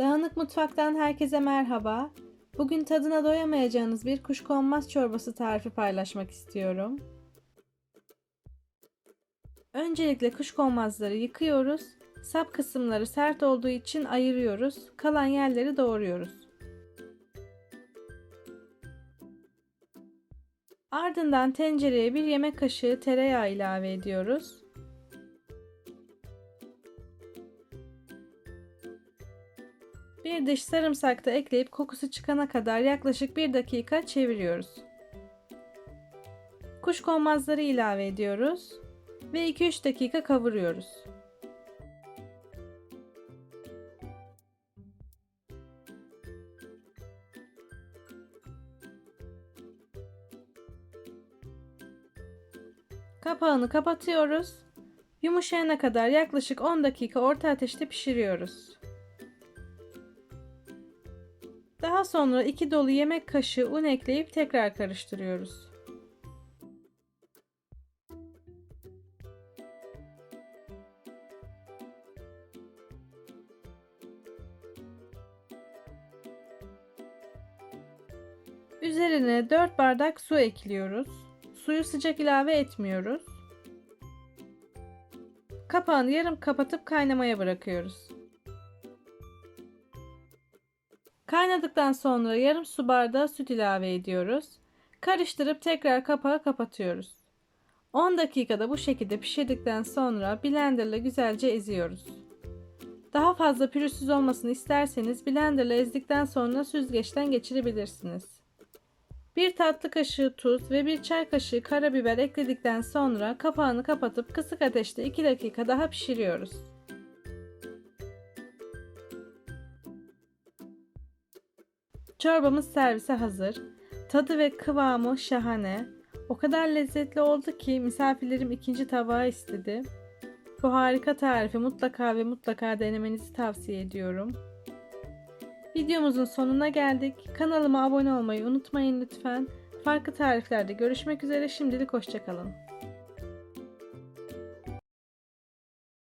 Dağınık Mutfak'tan herkese merhaba. Bugün tadına doyamayacağınız bir kuşkonmaz çorbası tarifi paylaşmak istiyorum. Öncelikle kuşkonmazları yıkıyoruz. Sap kısımları sert olduğu için ayırıyoruz. Kalan yerleri doğruyoruz. Ardından tencereye bir yemek kaşığı tereyağı ilave ediyoruz. Bir diş sarımsak da ekleyip kokusu çıkana kadar yaklaşık 1 dakika çeviriyoruz. Kuşkonmazları ilave ediyoruz ve 2-3 dakika kavuruyoruz. Kapağını kapatıyoruz. Yumuşayana kadar yaklaşık 10 dakika orta ateşte pişiriyoruz. Daha sonra 2 dolu yemek kaşığı un ekleyip tekrar karıştırıyoruz. Üzerine 4 bardak su ekliyoruz. Suyu sıcak ilave etmiyoruz. Kapağını yarım kapatıp kaynamaya bırakıyoruz. Kaynadıktan sonra yarım su bardağı süt ilave ediyoruz. Karıştırıp tekrar kapağı kapatıyoruz. 10 dakikada bu şekilde pişirdikten sonra blender ile güzelce eziyoruz. Daha fazla pürüzsüz olmasını isterseniz blender ile ezdikten sonra süzgeçten geçirebilirsiniz. Bir tatlı kaşığı tuz ve bir çay kaşığı karabiber ekledikten sonra kapağını kapatıp kısık ateşte 2 dakika daha pişiriyoruz. Çorbamız servise hazır. Tadı ve kıvamı şahane. O kadar lezzetli oldu ki misafirlerim ikinci tabağı istedi. Bu harika tarifi mutlaka ve mutlaka denemenizi tavsiye ediyorum. Videomuzun sonuna geldik. Kanalıma abone olmayı unutmayın lütfen. Farklı tariflerde görüşmek üzere. Şimdilik hoşçakalın.